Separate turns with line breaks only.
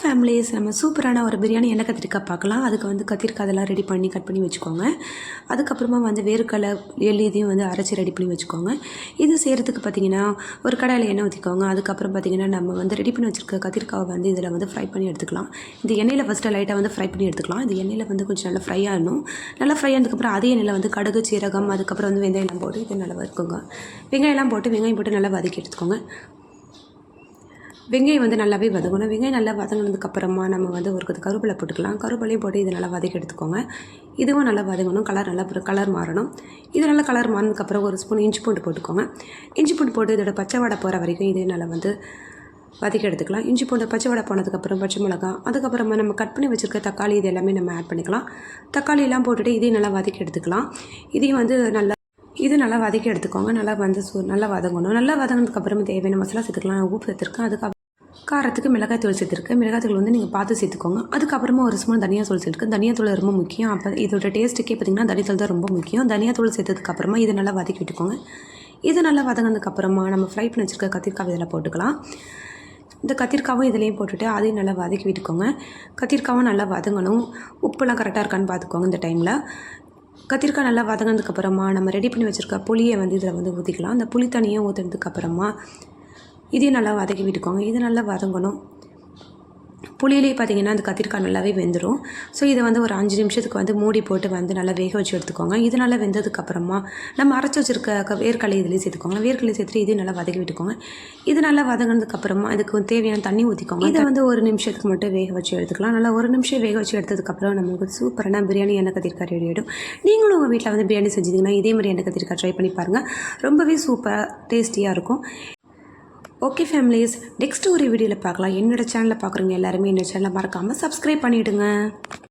Families நம்ம சூப்பரான ஒரு பிரியாணி எண்ணெய் கத்திரிக்காய் பார்க்கலாம். அதுக்கு வந்து கத்திரிக்காய் அதெல்லாம் ரெடி பண்ணி கட் பண்ணி வச்சுக்கோங்க. அதுக்கப்புறமா வந்து வேர்க்கடலை எள்ளு இதையும் வந்து அரைச்சி ரெடி பண்ணி வச்சுக்கோங்க. இது செய்கிறதுக்கு பார்த்தீங்கன்னா ஒரு கடையில் எண்ணெய் ஊற்றிக்கோங்க அதுக்கப்புறம் பார்த்தீங்கன்னா நம்ம வந்து ரெடி பண்ணி வச்சுருக்க கத்திரிக்காவை வந்து இதில் வந்து ஃப்ரை பண்ணி எடுத்துக்கலாம். இந்த எண்ணெயில் ஃபஸ்ட்டு லைட்டாக வந்து ஃப்ரை பண்ணி எடுத்துக்கலாம். இந்த எண்ணெயில் வந்து கொஞ்சம் நல்லா ஃப்ரை ஆகணும். நல்லா ஃப்ரை ஆனதுக்கப்புறம் அதே எண்ணெயில் வந்து கடுகு சீரகம் அதுக்கப்புறம் வந்து வெங்காயம்லாம் போட்டு இது நல்லா வறுக்குங்க. வெங்காயம்லாம் போட்டு வெங்காயம் போட்டு நல்லா வதக்கி எடுத்துக்கோங்க. வெங்காயம் வந்து நல்லாவே வதங்கணும். வெங்காயம் நல்லா வதங்கினதுக்கப்புறமா நம்ம வந்து ஒரு கருவேப்பிலை போட்டுக்கலாம். கருவேப்பிலையும் போட்டு இதை நல்லா வதக்கி எடுத்துக்கோங்க. இதுவும் நல்லா வதங்கணும். கலர் நல்லா கலர் மாறணும். இது நல்லா கலர் மாறினதுக்கப்புறம் ஒரு ஸ்பூன் இஞ்சி பூண்டு போட்டுக்கோங்க. இஞ்சி பூண்டு போட்டு இதோட பச்சை வடை போகிற வரைக்கும் இதே நல்லா வந்து வதக்கி எடுத்துக்கலாம். இஞ்சி பூண்டு பச்சை வடை போனதுக்கப்புறம் பச்சை மிளகா அதுக்கப்புறமா நம்ம கட் பண்ணி வச்சுருக்க தக்காளி இது எல்லாமே நம்ம ஆட் பண்ணிக்கலாம். தக்காளி எல்லாம் போட்டுட்டு இதையும் நல்லா வதக்கி எடுத்துக்கலாம். இதையும் வந்து நல்லா இது நல்லா வதக்கி எடுத்துக்கோங்க. நல்லா வந்து சு நல்லா வதங்கணும். நல்லா வதங்கினதுக்கப்புறமா தேவையான மசாலா சேர்த்துக்கலாம். உப்பு சேர்த்துருக்கேன். அதுக்கப்புறம் காரத்துக்கு மிளகாய் தூள் சேர்த்துருக்கேன் மிளகாய் தூள் வந்து நீங்கள் பார்த்து சேர்த்துக்கோங்க. அதுக்கப்புறமா ஒரு ஸ்பூன் தனியா தூள் சேர்த்துருக்கு. தனியா தூள் ரொம்ப முக்கியம். அப்போ இதோட டேஸ்ட்டுக்கே பார்த்திங்கன்னா தனித்தூள் தான் ரொம்ப முக்கியம். தனியா தூள் சேர்த்ததுக்கப்புறமா இதை நல்லா வதக்கி விட்டுக்கோங்க. இது நல்லா வதங்கினதுக்கப்புறமா நம்ம ஃப்ரை பண்ணி வச்சுருக்க கத்திரிக்காய் இதில் போட்டுக்கலாம். இந்த கத்திரிக்காவும் இதுலேயும் போட்டுட்டு அதையும் நல்லா வதக்கி விட்டுக்கோங்க. கத்திரிக்காவும் நல்லா வதங்கணும். உப்புலாம் கரெக்டாக இருக்கான்னு பார்த்துக்கோங்க இந்த டைமில் கத்திரிக்காய் நல்லா வதங்கினதுக்கப்புறமா நம்ம ரெடி பண்ணி வச்சுருக்க புளியை வந்து இதில் வந்து ஊற்றிக்கலாம் அந்த புளி தண்ணியை ஊற்றுனதுக்கப்புறமா இதையும் நல்லா வதக்கி விட்டுக்கோங்க. இது நல்லா வதங்கணும். புளியிலே பார்த்தீங்கன்னா அந்த கத்திரிக்காய் நல்லாவே வெந்துடும் ஸோ இதை வந்து ஒரு அஞ்சு நிமிஷத்துக்கு வந்து மூடி போட்டு வந்து நல்லா வேக வச்சு எடுத்துக்கோங்க. இது நல்லா வெந்ததுக்கப்புறமா நம்ம அரைச்சி வச்சுருக்க வேர்க்கடலை இதுலேயே சேர்த்துக்கோங்க. வேர்க்கடலை சேர்த்துட்டு இதையும் நல்லா வதக்கி விட்டுக்கோங்க. இது நல்லா வதங்கினதுக்கப்புறமா அதுக்கு தேவையான தண்ணி ஊற்றிக்கோங்க இதை வந்து ஒரு நிமிஷத்துக்கு மட்டும் வேக வச்சு எடுத்துக்கலாம். நல்லா ஒரு நிமிஷம் வேக வச்சு எடுத்ததுக்கப்புறம் நம்மளுக்கு சூப்பரான பிரியாணி எண்ணெய் கத்திரிக்காய் ரெடி ஆகிடும் நீங்களும் உங்கள் வீட்டில் வந்து பிரியாணி செஞ்சீங்கன்னா இதே மாதிரி எண்ணெய் கத்திரிக்காய் ட்ரை பண்ணி பாருங்கள் ரொம்பவே சூப்பராக டேஸ்டியாக இருக்கும். ஓகே ஃபேமிலிஸ் நெக்ஸ்ட் ஒரு வீடியோவில் பார்க்கலாம். என்னோடய சேனலில் பார்க்குறவங்க எல்லாருமே என்னோட சேனலை மறக்காமல் சப்ஸ்கிரைப் பண்ணிவிடுங்க